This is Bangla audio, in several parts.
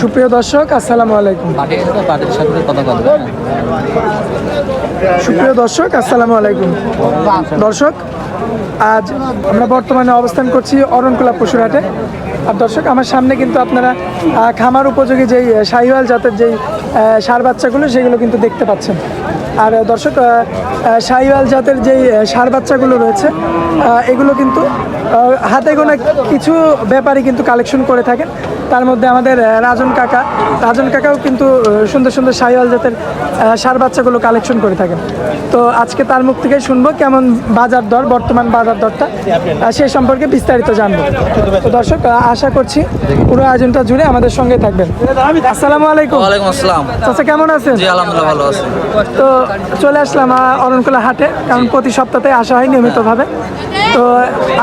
সুপ্রিয় দর্শক, আসসালামু আলাইকুম। সুপ্রিয় দর্শক, আসসালামু আলাইকুম। দর্শক, আজ আমরা বর্তমানে অবস্থান করছি অরণকুলা পশুরহাটে। আর দর্শক, আমার সামনে কিন্তু আপনারা খামার উপযোগী যেই শাহিওয়াল জাতের যেই সার বাচ্চাগুলো, সেগুলো কিন্তু দেখতে পাচ্ছেন। আর দর্শক শাহিওয়াল জাতের যেই ষাঁড় বাচ্চাগুলো রয়েছে এগুলো কিন্তু হাতে গোনা কিছু ব্যাপারই কিন্তু কালেকশন করে থাকেন। তার মধ্যে আমাদের রাজন কাকা, রাজন কাকাও কিন্তু সুন্দর সুন্দর শাহিওয়াল জাতের ষাঁড় বাচ্চাগুলো কালেকশন করে থাকেন। তো আজকে তার মুখ থেকে শুনব কেমন বাজার দর, বর্তমান বাজার দরটা সে সম্পর্কে বিস্তারিত জানব। তো দর্শক আশা করছি পুরো আয়োজনটা জুড়ে আমাদের সঙ্গে থাকবেন। আসসালামু আলাইকুম। ওয়ালাইকুম আসসালাম। চাচা কেমন আছেন? জি আলহামদুলিল্লাহ ভালো আছি। তো চলে আসলাম অরণকুলা হাটে কারণ প্রতি সপ্তাহে আসা হয় নিয়মিতভাবে। তো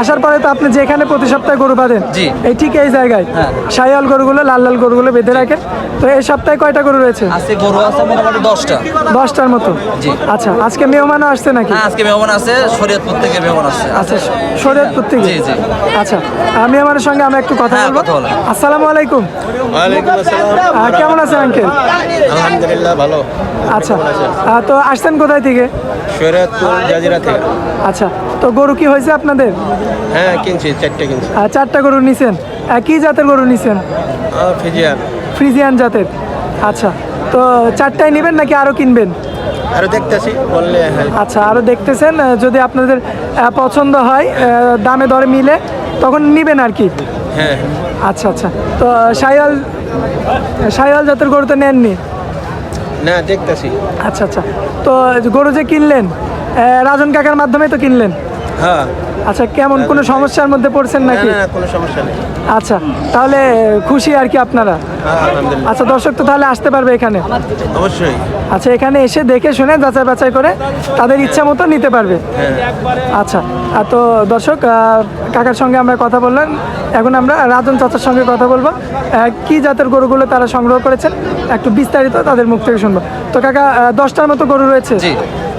আসার পরে তো আপনি যেখানে প্রতি সপ্তাহে গরু বাঁধেন জি। এই ঠিক এই জায়গায় হ্যাঁ। সাইয়াল গরুগুলো লাল লাল গরুগুলো বেঁধে রাখেন। তো এই সপ্তাহে কয়টা গরু রয়েছে? আজকে গরু আছে মোটামুটি দশটা। দশটার মতো? জি। আচ্ছা আজকে মেহমানও আসছে নাকি? হ্যাঁ আজকে মেহমান আছে শরীয়তপুর থেকে মেহমান আছে আচ্ছা শরীয়তপুর থেকে? জি, জি। আচ্ছা আমি আমার সঙ্গে আমরা একটু কথা হ্যাঁ, বলব? আসসালামু আলাইকুম। ওয়ালাইকুম আসসালাম। কেমন আছেন আঙ্কেল? আলহামদুলিল্লাহ ভালো। আচ্ছা। তো আসছেন কোথায় থেকে? শরীয়তপুর জাজিরা থেকে। আচ্ছা। তো গরু কি হয়েছে আপনাদের? হ্যাঁ কিনছি চারটে কিনছি। চারটা গরু নিছেন। কি জাতের গরু নিছেন? ফিজিয়ার ফ্রিজিয়ান জাতের। আচ্ছা। তো চারটায় নেবেন নাকি আরও কিনবেন? আরও দেখতেছি বললে আচ্ছা আরও দেখতেছেন যদি আপনাদের পছন্দ হয় দামে দরে মিলে তখন নিবেন আর কি? হ্যাঁ। আচ্ছা আচ্ছা। তো সাইয়াল সাইয়াল জাতের গরু তো নেননি? না দেখতেছি। আচ্ছা আচ্ছা। তো গরু যে কিনলেন রাজন কাকার মাধ্যমে তো কিনলেন? হ্যাঁ। আচ্ছা কেমন কোনো সমস্যার মধ্যে পড়ছেন নাকি? না কোনো সমস্যা নেই। আচ্ছা তাহলে খুশি আর কি আপনারা? হ্যাঁ আচ্ছা দর্শক তো তাহলে আসতে পারবে এখানে। অবশ্যই। আচ্ছা এখানে এসে দেখে শুনে যাচাই বাছাই করে তাদের ইচ্ছা মতো নিতে পারবে। হ্যাঁ। আচ্ছা আর তো দর্শক কাকার সঙ্গে আমরা কথা বললাম। এখন আমরা রাজন চাচার সঙ্গে কথা বলব। কি জাতের গরুগুলো তারা সংগ্রহ করেছেন? একটু বিস্তারিত তাদের মুখ থেকে শুনব। তো কাকা দশটার মতো গরু রয়েছে?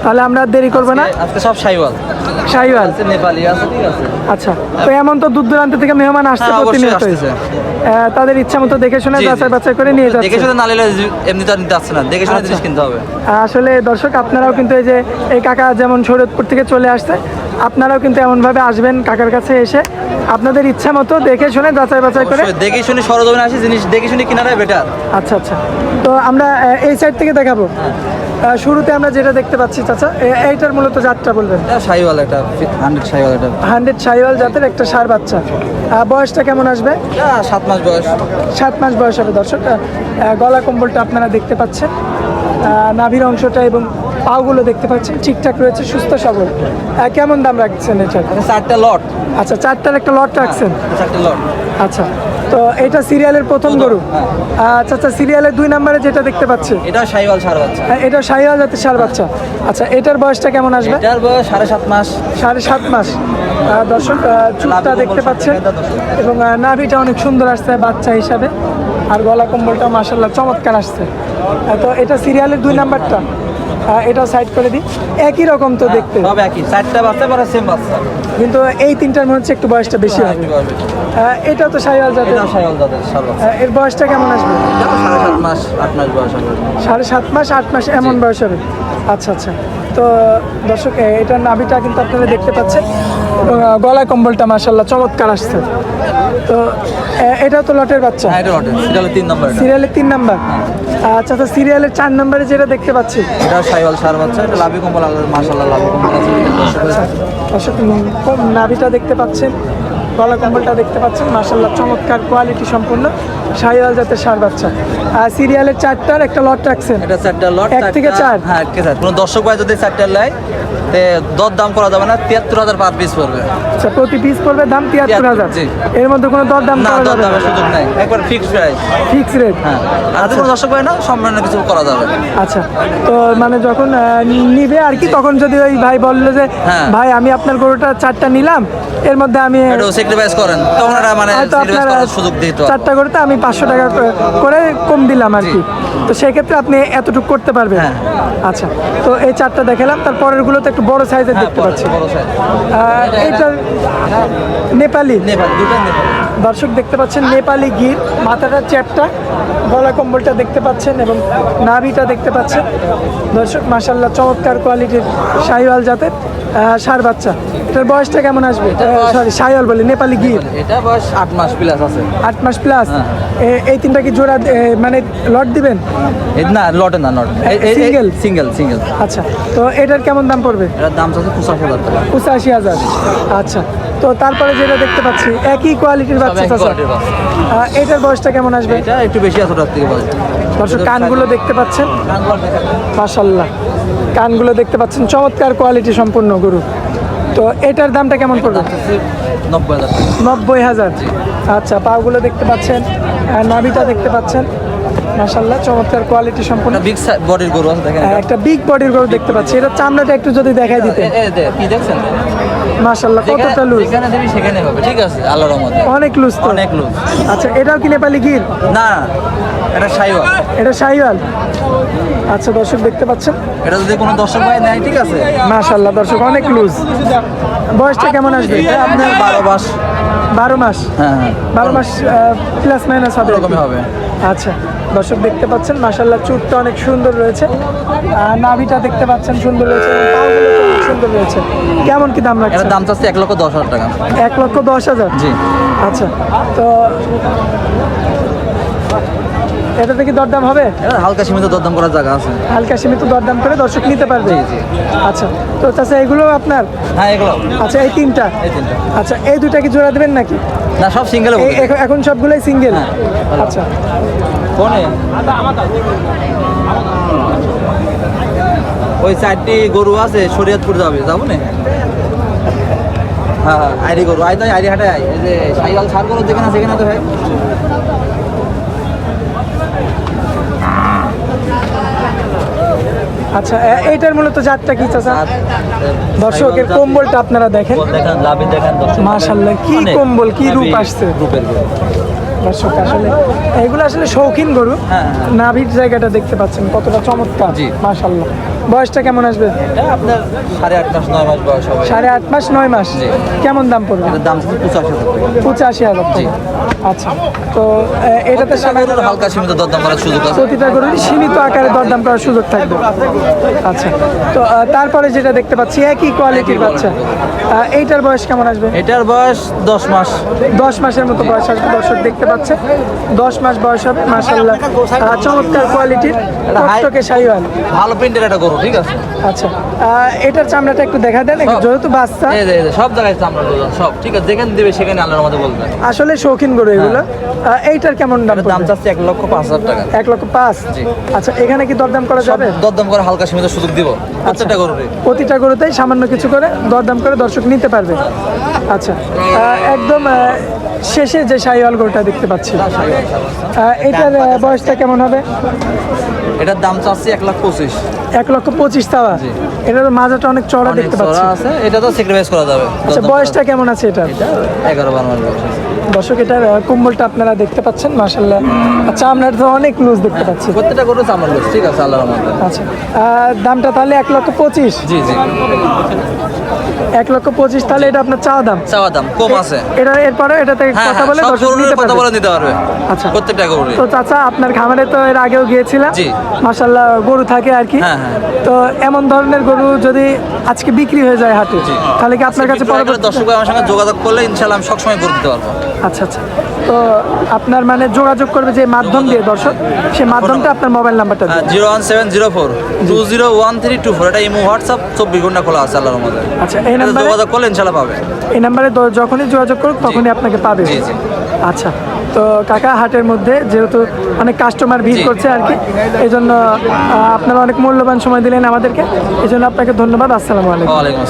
তাহলে আমরা দেরি করব না। আজকে সব সাইওয়াল। শাহিওয়াল? নেপালি আছে ঠিক আছে। আচ্ছা তো এমন তো দূর দূরান্ত থেকে মেহমান আসছে হ্যাঁ, আসতেছে। আহ, তাদের ইচ্ছা মতো দেখে শুনে। যাচাই বাছাই করে নিয়ে দেখে শুনে না নিলে এমনি তো নিতে আসছে না। দেখে শুনে আচ্ছা। জিনিস কিনতে হবে। আসলে দর্শক আপনারাও কিন্তু এই যে এই কাকা যেমন শরীয়তপুর থেকে চলে আসছে আপনারাও কিন্তু এমনভাবে আসবেন কাকার কাছে এসে। আপনাদের ইচ্ছা মতো দেখে শুনে যাচাই বাছাই করে দেখে শুনে সরজমিনে আসি জিনিস দেখে শুনে কিনাটাই বেটার আচ্ছা আচ্ছা। তো আমরা এই সাইড থেকে দেখাবো। শুরুতে আমরা যেটা দেখতে পাচ্ছি চাচা এইটার মূলত জাতটা বলবেন? এটা সাইওয়াল একটা হান্ড্রেড সাইওয়াল এটা। হান্ড্রেড সাইওয়াল জাতের একটা সার বাচ্চা। বয়সটা কেমন আসবে? এটা সাত মাস বয়স। সাত মাস বয়স হবে দর্শক। গলা কম্বলটা আপনারা দেখতে পাচ্ছেন। নাভির অংশটা এবং পাগুলো দেখতে পাচ্ছেন। ঠিকঠাক রয়েছে সুস্থ সবল। কেমন দাম রাখছেন এটা চারটা লট। আচ্ছা চারটার একটা লট রাখছেন? চারটা লট। আচ্ছা। তো এটা সিরিয়ালের প্রথম গরু। আচ্ছা আচ্ছা সিরিয়ালের দুই নম্বরে যেটা দেখতে পাচ্ছি। এটা সাইওয়াল সার বাচ্চা। আহ, এটা সাইওয়াল জাতের সার বাচ্চা। আচ্ছা এটার বয়সটা কেমন আসবে? এটার বয়স সাড়ে সাত মাস। সাড়ে সাত মাস। দর্শক চুলটা দেখতে পাচ্ছেন। এবং নাভিটা অনেক সুন্দর আসছে বাচ্চা হিসাবে। আর গলা কম্বলটা মাসাল্লাহ চমৎকার আসছে। তো এটা সিরিয়ালের দুই নাম্বারটা। এটা সাইড করে দিই। একই রকম তো দেখতে। সব একই। চারটা বাচ্চা পরে সেম বাচ্চা কিন্তু এই তিনটার মনে হচ্ছে একটু বয়সটা বেশি হবে। বেশি। আহ, এটা তো সাইওয়াল জাতের। এটা সাইওয়াল জাতের এর বয়সটা কেমন আসবে? সাড়ে সাত মাস আট মাস বয়স হবে। সাড়ে সাত মাস আট মাস এমন বয়স হবে। আচ্ছা আচ্ছা। তো দর্শক এটার নাভিটা কিন্তু আপনারা দেখতে পাচ্ছেন। গলা কম্বলটা মাসাল্লাহ চমৎকার আসছে। তো এটা তো লটের বাচ্চা। হ্যাঁ এটা এটা তিন নম্বর সিরিয়ালের তিন নাম্বার। আচ্ছা আচ্ছা সিরিয়ালের চার নাম্বারে যেটা দেখতে পাচ্ছি। এটা সাইওয়াল সার বাচ্চা এটা লাভি কম্বল মাসাল্লাহ লাভি কম্বল আছে। কম নাভিটা দেখতে পাচ্ছেন। গলা কম্বলটা দেখতে পাচ্ছেন মাসাল্লাহ চমৎকার কোয়ালিটি সম্পূর্ণ শাহিওয়াল জাতের সার বাচ্চা। আর সিরিয়ালের চারটার একটা লট রাখছেন। এটা চারটা লট এক থেকে চার? হ্যাঁ এক থেকে চার কোনো দর্শক ভাই যদি চারটা নেয় তে দর দাম করা যাবে না তিয়াত্তর হাজার পার পিস পড়বে। আচ্ছা প্রতি পিস পড়বে দাম তিয়াত্তর হাজার। এর মধ্যে কোনো দর দাম না করা দর যাবে দামের সুযোগ নাই। একবার ফিক্স প্রাইস ফিক্স রেট হ্যাঁ। আর কোনো দর্শক ভাই না কিছু করা যাবে। আচ্ছা তো মানে যখন নিবে আর কি তখন যদি ওই ভাই বলল যে হ্যাঁ। ভাই আমি আপনার গরুটা চারটা নিলাম এর মধ্যে আমি স্যাক্রিফাইস করেন তখন এটা মানে করার সুযোগ দিত চারটা করে তো আমি পাঁচশো টাকা করে- কম দিলাম আর কি। তো সেক্ষেত্রে আপনি এতটুকু করতে পারবেন। হ্যাঁ। আচ্ছা তো এই চারটা দেখালাম তার পরেরগুলো তো একটু বড় সাইজের হ্যাঁ দেখতে পাচ্ছি। size। আহ, এইটা নেপালি? নেপাল দুটো নেপাল। দর্শক দেখতে পাচ্ছেন নেপালি গির মাথাটা চ্যাপটা গলা কম্বলটা দেখতে পাচ্ছেন এবং নাভিটা দেখতে পাচ্ছেন। দর্শক মাসাল্লাহ চমৎকার কোয়ালিটির শাহিওয়াল জাতের সার বাচ্চা। এটার বয়সটা কেমন আসবে? সরি শাহিওয়াল বলে নেপালি গির। এটা বয়স আট মাস প্লাস আছে। আট মাস প্লাস হ্যাঁ। এই তিনটা কি জোড়া মানে লট দিবেন? না লটে না লটে। Single? সিঙ্গেল সিঙ্গেল আচ্ছা তো এটার কেমন দাম পড়বে? এটার দাম চাচ্ছে পঁচাশি হাজার পঁচাশি হাজার। আচ্ছা তো তারপরে যেটা দেখতে পাচ্ছি একই কোয়ালিটির বাচ্চা চাচা। এটার বয়সটা কেমন আসবে? এটা একটু বেশি আছে ওটার থেকে দর্শক কানগুলো দেখতে পাচ্ছেন? মাশাল্লাহ কানগুলো দেখতে পাচ্ছেন চমৎকার কোয়ালিটি সম্পূর্ণ গরু। তো এটার দামটা কেমন পড়বে? নব্বই হাজার আচ্ছা পাগুলো দেখতে পাচ্ছেন আর নাভিটা দেখতে পাচ্ছেন। মাশাল্লাহ চমৎকার কোয়ালিটি সম্পূর্ণ বিগ বডির গরু আছে দেখেন একটা বিগ বডির গরু দেখতে পাচ্ছি। এটা চামড়াটা একটু যদি দেখাই দিতে। দেখছেন? মাশাল্লাহ কতটা লুজ যেখানে দেবি সেখানে হবে ঠিক আছে আল্লাহর রহমতে। অনেক লুজ তো। অনেক লুজ আচ্ছা এটাও কি নেপালি গির? না এটা সাইওয়া এটা শাহিওয়াল আচ্ছা দর্শক দেখতে পাচ্ছেন? এটা যদি কোনো দর্শক ভাই নেয় ঠিক আছে। মাশাল্লাহ দর্শক অনেক লুজ বয়সটা কেমন আসবে? আপনার বারো মাস। বারো মাস? হ্যাঁ হ্যাঁ। বারো মাস প্লাস মাইনাস হবে হবে। আচ্ছা। দর্শক দেখতে পাচ্ছেন মাশাল্লাহ চুটটা অনেক সুন্দর রয়েছে। নাভিটা দেখতে পাচ্ছেন সুন্দর রয়েছে সুন্দর রয়েছে। কেমন কি দাম রাখছে দাম চাচ্ছে এক লক্ষ দশ হাজার টাকা। এক লক্ষ দশ হাজার? জি। আচ্ছা তো এটা থেকে দরদাম হবে? হালকা সীমিত দরদাম করার জায়গা আছে। হালকা সীমিত দরদাম করে দর্শক নিতে পারবে। আচ্ছা তো চাচা এগুলো আপনার? হ্যাঁ এগুলো। আচ্ছা এই তিনটা? এই তিনটা। আচ্ছা এই দুটা কি জোড়া দেবেন নাকি? না সব সিঙ্গেলে এখন সবগুলোই সিঙ্গেল হ্যাঁ। আচ্ছা। কোনে? ওই চারটি গরু আছে শরীয়তপুর যাবে যাব না? হ্যাঁ হ্যাঁ আইডি গরু। আই তাই আইডি হাটে এই যে সার গরু যেখানে সেখানে তো ভাই আচ্ছা এইটার মূলত জাতটা কি চাচা? দর্শকের কম্বলটা আপনারা দেখেন। দেখেন লাভি দেখেন। মাশাআল্লাহ, কি কম্বল, কি রূপ আসছে। রূপের দর্শক আসলে এগুলো আসলে শৌখিন গরু। হ্যাঁ, হ্যাঁ। নাভির জায়গাটা দেখতে পাচ্ছেন কতটা চমৎকার। মাশাল্লাহ বয়সটা কেমন আসবে? আপনার সাড়ে আট মাস নয় মাস বয়স হবে। সাড়ে আট মাস নয় মাস। কেমন দাম পড়বে? দাম পঁচাশি হাজার পঁচাশি হাজার আচ্ছা তো এ, এটাতে প্রত্যেকটা হালকা সীমিত দরদাম করার সুযোগ আছে। প্রতিটা গরুরই সীমিত আকারে দরদাম করার সুযোগ থাকবে। আচ্ছা তো তারপরে যেটা দেখতে পাচ্ছি একই কোয়ালিটির বাচ্চা। এইটার বয়স কেমন আসবে? এটার বয়স দশ মাস। দশ মাসের মতো বয়স আসবে দর্শক দেখতে পাচ্ছে। দশ মাস বয়স হবে মাসাল্লাহ চমৎকার কোয়ালিটির টকটকে শাহিওয়াল ভালো প্রিন্টের একটা গরু ঠিক আছে? আচ্ছা এটার চামড়াটা একটু দেখা দেন যেহেতু বাচ্চা। সব জায়গায় চামড়া সব। ঠিক আছে যেখানে দেবে সেখানে আল্লাহর আসলে শৌখিন গরু এগুলো। এইটার কেমন দাম দাম? চাচ্ছে এক লক্ষ পাঁচ হাজার টাকা। এক লক্ষ পাঁচ? আচ্ছা এখানে কি দরদাম করা যাবে? দরদাম করে হালকা সীমিত সুযোগ দিব। প্রত্যেকটা গরুরে প্রতিটা গরুতেই সামান্য কিছু করে দরদাম করে দর্শক নিতে পারবে। আচ্ছা একদম শেষে যে শাহিওয়াল গরুটা দেখতে পাচ্ছি। আহ, এটার বয়সটা কেমন হবে? এটার দাম চাচ্ছে এক লাখ পঁচিশ। এক লক্ষ পঁচিশ তাওয়া। এটার মাজাটা অনেক চড়া দেখতে পাচ্ছি। আছে। এটা তো স্যাক্রিফাইস করা যাবে। আচ্ছা বয়সটা কেমন আছে এটা এগারো বারো। দর্শক এটার কুম্বলটা আপনারা দেখতে পাচ্ছেন মাসাল্লাহ আচ্ছা আপনার তো অনেক লুজ দেখতে পাচ্ছি। প্রত্যেকটা গরু চামড়া লুজ, ঠিক আছে আল্লাহ আচ্ছা আহ, দামটা তাহলে এক লক্ষ পঁচিশ। জি জি। এক লক্ষ পঁচিশ তাহলে এটা আপনার চাওয়া দাম? চাওয়া দাম কম আছে। এটা এরপরে এটা থেকে কথা হ্যাঁ বলে সব দর্শক কথা বলে নিতে পারবে। আচ্ছা। প্রত্যেকটা গরু তো চাচা আপনার খামারে তো এর আগেও গিয়েছিলাম। মাসাল্লাহ গরু থাকে আর কি। হ্যাঁ, হ্যাঁ। তো এমন ধরনের গরু যদি আজকে বিক্রি হয়ে যায় হাটে তাহলে কি আপনার কাছে পরে দর্শক আমার সঙ্গে যোগাযোগ করলে ইনশাল্লাহ আমি সবসময় গরু দিতে পারব। আচ্ছা আচ্ছা। তো আপনার মানে যোগাযোগ করবে যে মাধ্যম দিয়ে দর্শক সেই মাধ্যমটা আপনার মোবাইল নাম্বারটা zero one seven zero four two zero one three two four এটা ইমো হোয়াটসঅ্যাপ চব্বিশ ঘণ্টা খোলা আছে আল্লাহর মধ্যে আচ্ছা এই নাম্বারে যোগাযোগ করলে ইনশাল্লাহ পাবে। এই নাম্বারে যখনই যোগাযোগ করুক তখনই আপনাকে পাবে। আচ্ছা তো কাকা হাটের মধ্যে যেহেতু অনেক কাস্টমার ভিড় করছে আর কি এই জন্য আপনারা অনেক মূল্যবান সময় দিলেন আমাদেরকে এই জন্য আপনাকে ধন্যবাদ আসসালামু আলাইকুম।